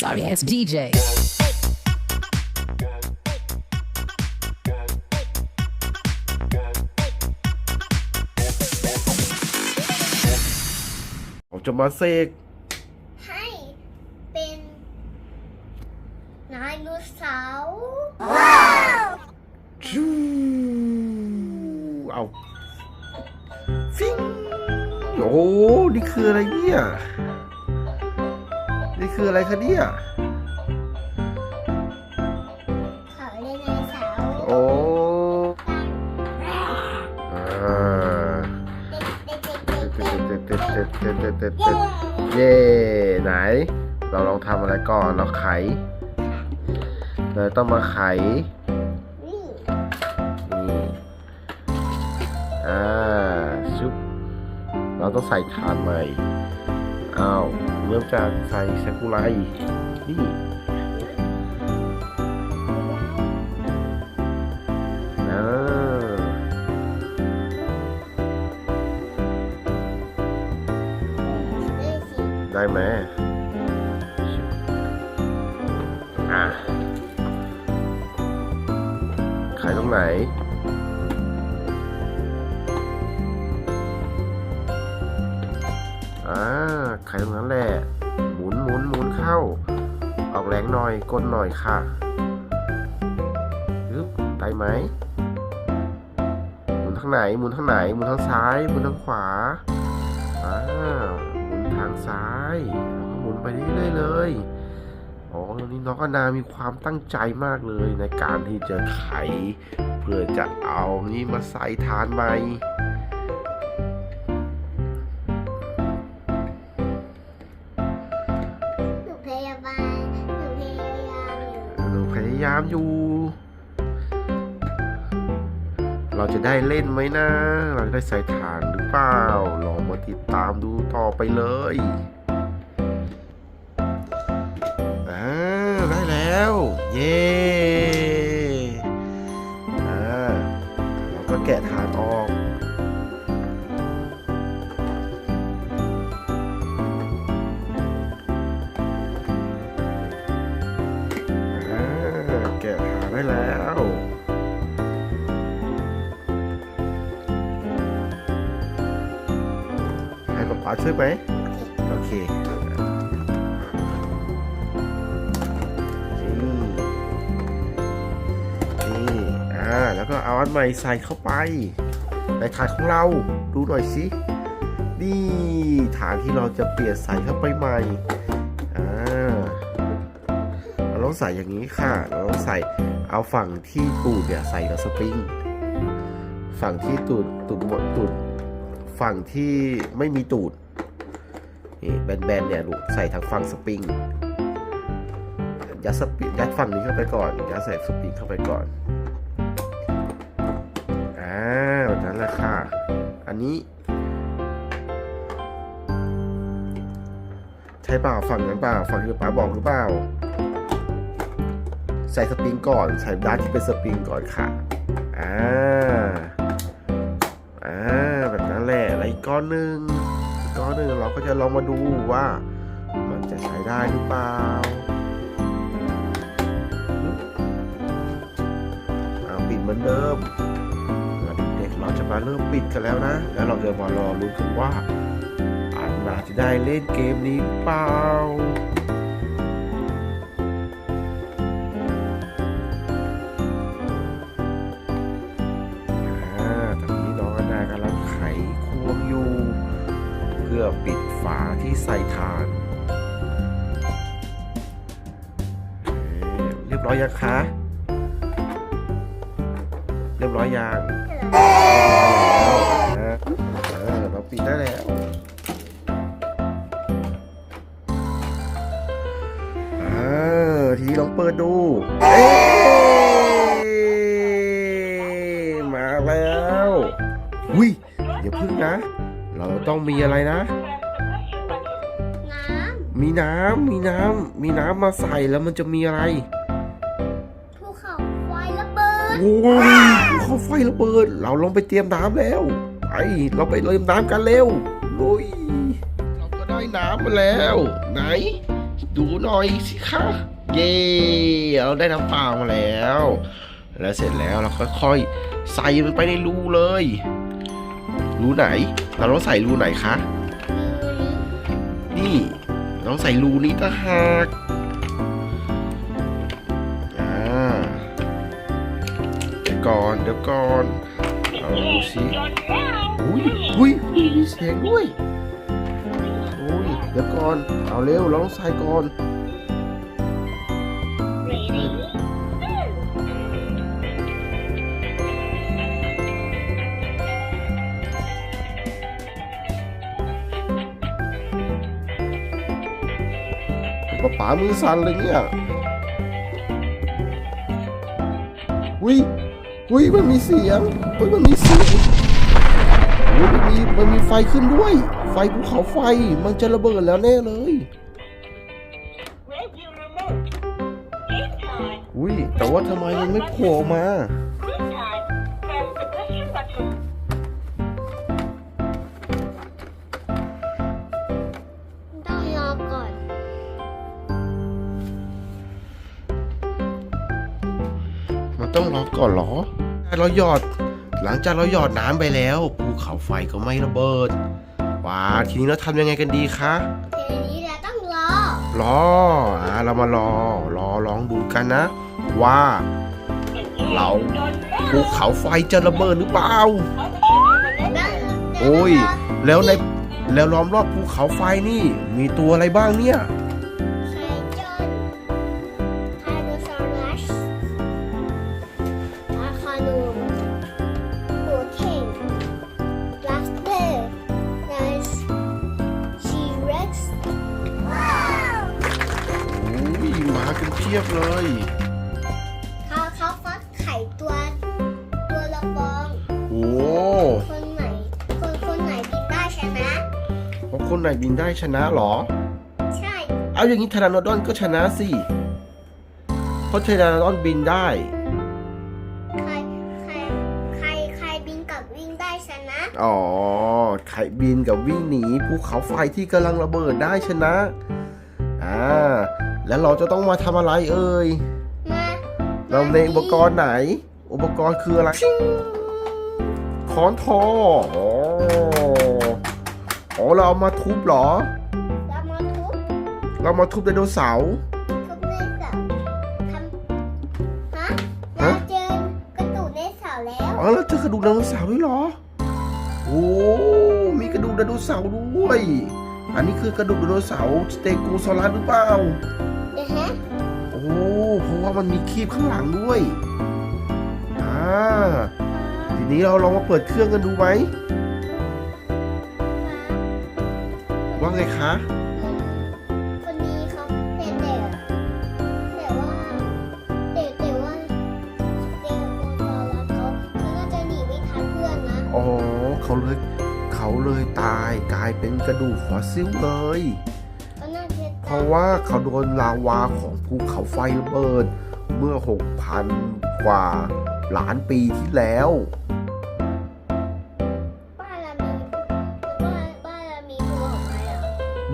Sorry ass DJ. ผมจะมาเสกให้เป็นนายโนเสาร์ชูเอาฟิงโอ้โหนี่คืออะไรเนี่ยนี่ คืออะไรคะเนี่ยเขาเรียกนายเสาร์โอ้อ่าเด็กๆๆๆเต็ดเต็ดเต็ดเต็ดเต็ดเต็ดเต็ดเย่ไหน เราลองทำอะไรก่อนเราไขเราต้องมาไขนี่นี่อ่าชุบเราต้องใส่ฐานใหม่อ้าว เริ่มจากใส่ซากุไรนี่ ออกแรงหน่อยก้นหน่อยค่ะยึบได้ไหมหมุนทางไหนหมุนทางไหนหมุนทางซ้ายหมุนทางขวาอ่าหมุนทางซ้ายแล้วก็หมุนไปเรื่อยๆเลยอ๋อนนี้น้องอนามีความตั้งใจมากเลยในการที่จะไข เพื่อจะเอานี่มาใส่ฐานใหม่ พยายามอยู่ เราจะได้เล่นไหมนะ เราจะได้ใส่ฐานหรือเปล่า ลองมาติดตามดูต่อไปเลยอ่าได้แล้ว เย้อ่าเราก็แกะฐานออก ได้แล้วให้ป๊าป๊าช่วยไหมโอเคนี่นี่อ่าแล้วก็เอาอันใหม่ใส่เข้าไปในฐานของเราดูหน่อยสินี่ฐานที่เราจะเปลี่ยนใส่เข้าไปใหม่อ่าเราต้องใส่อย่างนี้ค่ะ เราต้องใส่ เอาฝั่งที่ตูดเนี่ยใส่กับสปริง ฝั่งที่ตูดตูดหมดตูดฝั่งที่ไม่มีตูดนี่แบนๆเนี่ยลูกใส่ทางฝั่งสปริงยัดสปริงยัดฝั่งนี้เข้าไปก่อนยัดใส่สปริงเข้าไปก่อนอ่าแบบนั้นแหละค่ะ อันนี้ ใช่เปล่าฝั่งนั้นเปล่าฝั่งที่ป๊าบอกหรือเปล่า ใส่สปริงก่อนใส่ด้านที่เป็นสปริงก่อนค่ะอ่าอ่าแบบนั้นแหละแล้วอีกก้อนหนึ่งก้อนหนึ่งเราก็จะลองมาดูว่ามันจะใช้ได้หรือเปล่าเอาปิดเหมือนเดิมเด็กๆเราจะมาเริ่มปิดกันแล้วนะ แล้วเราจะมารอลุ้นกันว่าอันนาจะได้เล่นเกมนี้หรือเปล่า ปิดฝาที่ใส่ถ่าน เรียบร้อยยังคะ เรียบร้อยยังเรียบร้อยแล้วนะเราปิดได้แล้วทีลองเปิดดูมาแล้ว อุ้ยอย่าพึ่งนะ เราต้องมีอะไรนะ น้มีน้ำมีน้ำมีน้ำมาใส่แล้วมันจะมีอะไรำภูเขาไฟระเบิดโอ้ยเขาไฟระเบิด เราลองไปเตรียมน้ำแล้วไปเราไปเตรียมน้ำกันเร็วลุยเราก็ได้น้ำมาแล้ว ไหน ดูหน่อยสิคะเย้เราได้น้ำเปล่ามาแล้ว แล้วเสร็จแล้วเราค่อยๆใส่มันไปในรูเลย รูไหน เราต้องใส่รูไหนคะ นี่เราต้องใส่รูนี้ต่างหากเดี๋ยวก่อน เดี๋ยวก่อนเอาดูสิอุ้ยอุ้ยอุ้ยมีเสียงด้วยอุ้ยเดี๋ยวก่อน เอาเร็วเราต้องใส่ก่อน ป้าป๋ามือสั่นเลยเนี่ยวิวิมันมีเสียงเฮ้ยมันมีเสียงโอ้ยมันมีมันมีไฟขึ้นด้วย ไฟภูเขาไฟมันจะระเบิดแล้วแน่เลยอุ้ยแต่ว่าทำไมมันไม่โผล่มา ก่อนเหรอเราหยอด หลังจากเราหยอดน้ำไปแล้วภูเขาไฟก็ไม่ระเบิดว้าทีนี้เราทำยังไงกันดีคะทีนี้เราต้องรอ รออ่าเรามารอ รอลองดูกันนะ ว่าเราภูเขาไฟจะระเบิดหรือเปล่าแล้วโอ้ย แล้วในแล้วล้อมรอบภูเขาไฟนี่ มีตัวอะไรบ้างเนี่ย คนไหนบินได้ชนะเหรอ ใช่ เอาอย่างนี้เทรานโดอนก็ชนะสิ เพราะเทรานโดอนบินได้ ใคร ใคร ใคร ใครบินกับวิ่งได้ชนะ อ๋อไข่บินกับวิ่งหนีภูเขาไฟที่กำลังระเบิดได้ชนะ อ่า แล้วเราจะต้องมาทำอะไรเอ่ย มาเราในอุปกรณ์ไหน อุปกรณ์คืออะไร ค้อนทอ อ๋ออ๋อเราเอามาทุบเหรอ เรามาทุบเรามาทุบไดโนเสาร์ทุบในเสาทำฮะฮะเราเจอกระดูกในเสาแล้วอ๋อเราเจอกระดูกไดโนเสาร์ด้วยเหรอโอ้มีกระดูกไดโนเสาร์ด้วย อันนี้คือกระดูกไดโนเสาร์สเตโกซอรัสหรือเปล่าเดี๋ยวฮะโอ้เพราะว่ามันมีคีบข้างหลังด้วยอ่าทีนี้เราลองมาเปิดเครื่องกันดูไหม ว่าไงคะ คนนี้เขาแต่แต่แต่ว่าแต่แต่ว่าเด็กโกซอรัสเขาเขาน่าจะหนีไม่ทันเพื่อนนะอ๋อเขาเลยเขาเลยตายกลายเป็นกระดูกฟอสซิลเลยเขาน่าจะเพราะว่าเขาโดนลาวาของภูเขาไฟระเบิด เมื่อ 6,000 กว่าล้านปีที่แล้ว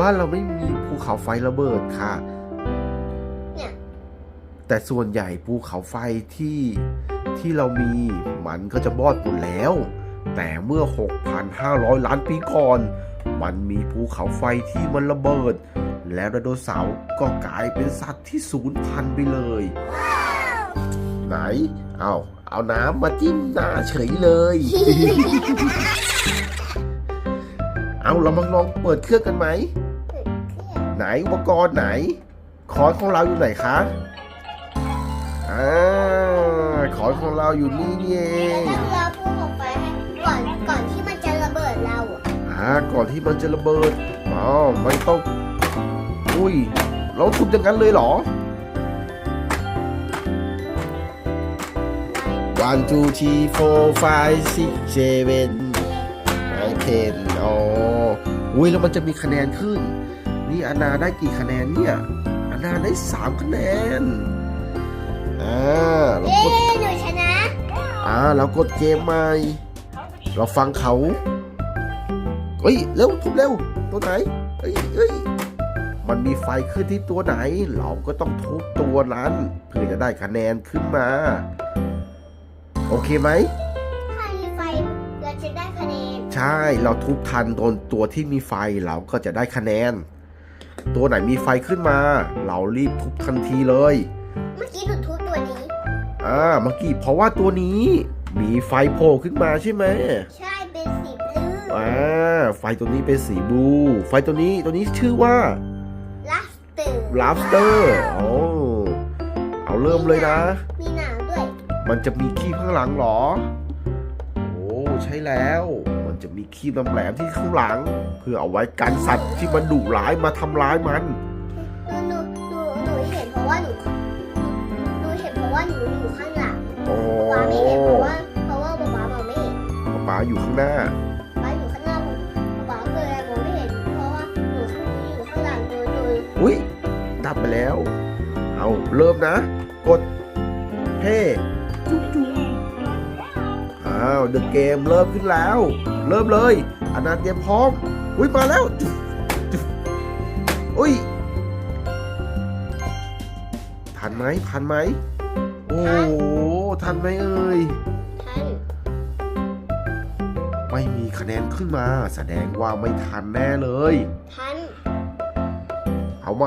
บ้านเราไม่มีภูเขาไฟระเบิดค่ะเนี่ยแต่ส่วนใหญ่ภูเขาไฟที่ที่เรามีมันก็จะบอดหมดแล้ว แต่เมื่อ 6,500 ล้านปีก่อน มันมีภูเขาไฟที่มันระเบิด แล้วไดโนเสาร์ก็กลายเป็นสัตว์ที่สูญพันธุ์ไปเลย ไหน เอาเอาน้ำมาจิ้มหน้าเฉยเลย เอาเรามาลองเปิดเครื่องกันไหมเปิดเครื่อง ไหนอุปกรณ์ไหนคอนของเราอยู่ไหนคะอ่าคอนของเราอยู่นี่นี่เองต้องรอภูเขาไฟให้ก่อนก่อนที่มันจะระเบิดเราอะอ่าก่อนที่มันจะระเบิดอ๋อไม่ต้องอุ้ยเราทุบอย่างนั้นเลยเหรอ one two three four five six seven ไอเทนอ๋ออุ้ยแล้วมันจะมีคะแนนขึ้น นี่อาณาได้กี่คะแนนเนี่ยอาณาได้สามคะแนนอ่าเรากดหนูชนะอ่าเรากดเกมใหม่เราฟังเขาเฮ้ยเร็วทุบเร็วตัวไหนเฮ้ยเฮ้ยมันมีไฟขึ้นที่ตัวไหน เราก็ต้องทุบตัวนั้นเพื่อจะได้คะแนนขึ้นมา โอเคไหมถ้ามีไฟเราจะได้คะแนน ใช่เราทุบทันโดนตัวที่มีไฟเราก็จะได้คะแนน ตัวไหนมีไฟขึ้นมา เรารีบทุบทันทีเลย เมื่อกี้หนูทุบตัวนี้ อ่าเมื่อกี้เพราะว่าตัวนี้ มีไฟโผล่ขึ้นมาใช่ไหมใช่เป็นสีบลูอ่าไฟตัวนี้เป็นสีบลูไฟตัวนี้ตัวนี้ชื่อว่าลาสเตอร์ลาสเตอร์โอ้เอาเริ่มเลยนะ มีหนามด้วย มันจะมีขี้ข้างหลังหรอ ใช้แล้ว มันจะมีคีมแหลมที่ข้างหลัง เพื่อเอาไว้กันสัตว์ที่มันดุร้ายมาทำร้ายมัน หนูหนูหนูเห็นเพราะว่าหนูหนูเห็นเพราะว่าหนูอยู่ข้างหลังอ๋าไม่เห็นเพราะว่าเพราะว่าป๊ามไม่เห็นป๊าาอยู่ข้างหน้าป๊าอยู่ข้างหน้าป๊าก็เลยมองไม่เห็นเพราะว่าหนูอยู่ข้างหลังโดยโดยอุ้ยดับไปแล้ว เอาเริ่มนะ กดเท่จุ๊บาวเดอะเกมเริ่มขึ้นแล้ว เริ่มเลยอานาเตรียมพร้อม อุ้ยมาแล้วอุ้ยทันไหมทันไหมโอ้ทันไหมเอ่ยทันไม่มีคะแนนขึ้นมา แสดงว่าไม่ทันแน่เลย ทัน เอาไหม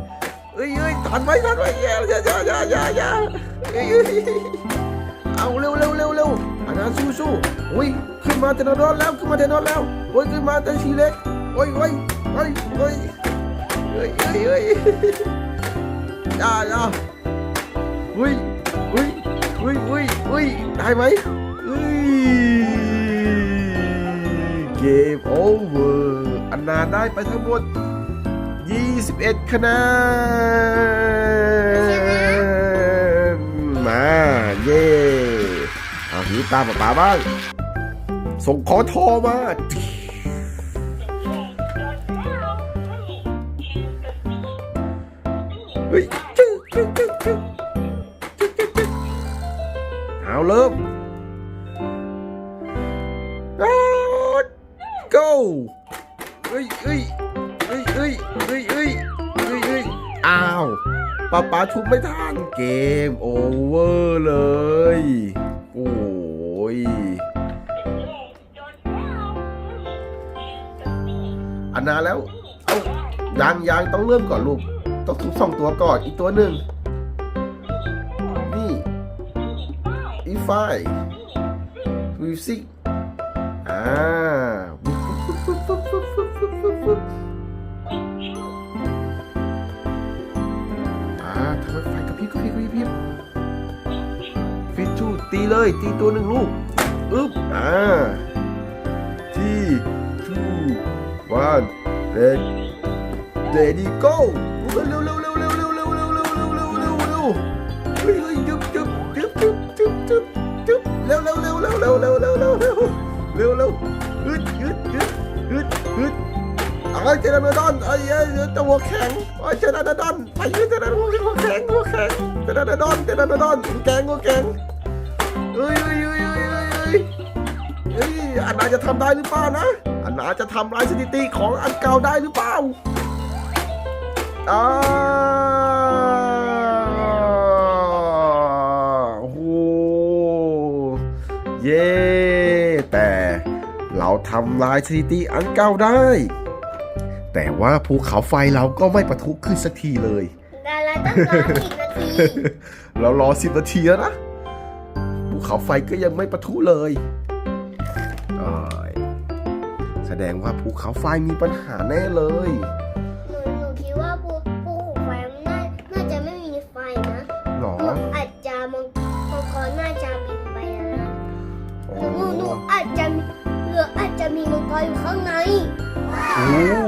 อ้ย่าอย่าอย่าอย่าอย่าอย่าเอ้ยเอ้ยเอาเร็วเร็วเร็วเร็วอานาสู้สู้โอ้ยขึ้นมาเทนนอนแล้วขึ้นมาเทนนอนแล้วโอ้ยขึ้นมาแต่ชีเล็กโอ้ยโอ้ยโอ้ยโอ้ยเอ้ยเอ้ยเอ้ยอย่าอย่าอุ้ยอุ้ยอุ้ยอุ้ยอุ้ยได้ไหมอุ้ยเกมโอเวอร์อันนาได้ไปทั้งหมด 21 คะแนน มา เย่เอาทีนี้ตามป๋าบ้าง ส่งขอทอมา เฮ้ย ทุบไม่ทันเกมโอเวอร์เลย โอ้ยอันนาแล้ว เอายางยางต้องเริ่มก่อนลูก ต้องทุบสองตัวก่อนอีกตัวหนึ่งนี่อีไฟวิซิกอ่า พริบกระพริบกระพริบฟิชชูตีเลย ตีตัวหนึ่งลูกอึ๊บอ่าทีทูวันเดดเดดี้โก้เร็วเร็วเร็วเร็วเร็วเร็วเร็วเร็วเร็วเร็วเร็วเร็วเร็วเฮ้ยเฮ้ยจึ๊บจึ๊บจึ๊บจึ๊บจึ๊บจึ๊บจึ๊บเร็วเร็วเร็วเร็วเร็วเร็วเร็วเร็วเร็วเร็วเร็วฮึดฮึดฮึดฮึดฮึด ไอ้ยเจนาดอนไอ้เอ้ยตัวหัวแข็งไอ้ยเจนาดอนไปยืนเจนาดอนหัวแข็งหัวแข็งเจนาดอนเจนาดอนแกงหัวแข็งเฮ้ยเฮ้ยเฮ้ยเฮ้ยเฮ้ยเฮ้ยอันนาจะทำได้หรือเปล่านะอันนาจะทำลายสถิติของอันเก่าได้หรือเปล่าอ่าโอ้โหเย้แต่เราทำลายสถิติอันเก่าได้ แต่ว่าภูเขาไฟเราก็ไม่ปะทุขึ้นสักทีเลยดาราต้องรอสิบนาทีเรารอสิบนาทีแล้วนะภูเขาไฟก็ยังไม่ปะทุเลยอ้ายแสดงว่าภูเขาไฟมีปัญหาแน่เลยหนูหนูคิดว่าปูปูหูไฟมันน่าน่าจะไม่มีไฟนะหรอหนูอาจจะมังมังกรน่าจะบินไปแล้วนะโอ้หนูหนูอาจจะเหลือมีมังกรอยู่ข้างในโอ้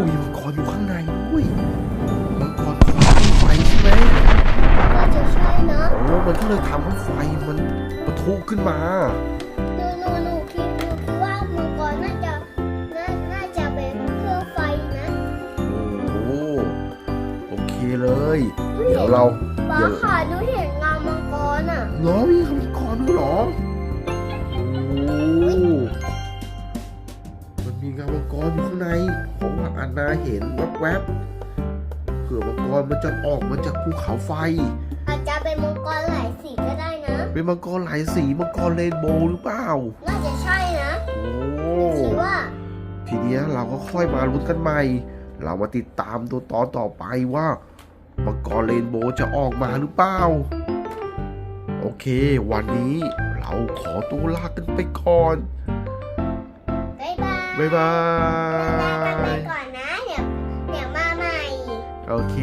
มีมังกร อยู่ข้างในด้วยมังกรควันไฟใช่ไหมก็จะใช่นะโอ้มันก็เลยทำให้ไฟมันปะทุขึ้นมาหนูหนูหนูคิดหนูคิดว่ามังกรน่าจะน่าน่าจะเป็นเครื่องไฟนะโอ้โอเคเลย เดี๋ยวเราป้าเดี๋ยวขาหนูเห็นงามังกรอะเหรอมีมังกรด้วยเหรอ เงามังกรอยู่ข้างในผมว่าอันนาเห็นแวบๆเผื่อมังกรมันจะออกมาจากภูเขาไฟ อาจจะเป็นมังกรหลายสีก็ได้นะ เป็นมังกรหลายสีมังกรเรนโบว์หรือเปล่า น่าจะใช่นะ โอ้คิดว่า ทีเนี้ยเราก็ค่อยมาลุ้นกันใหม่ เรามาติดตามตัวตอนต่อไปว่ามังกรเรนโบว์จะออกมาหรือเปล่า โอเค วันนี้เราขอตัวลากันไปก่อน บ๊ายบายบ๊ายบาลากันไปยก่อนนะเดี๋ยวเดี๋ยวมาใหม่ โอเค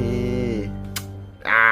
อ่า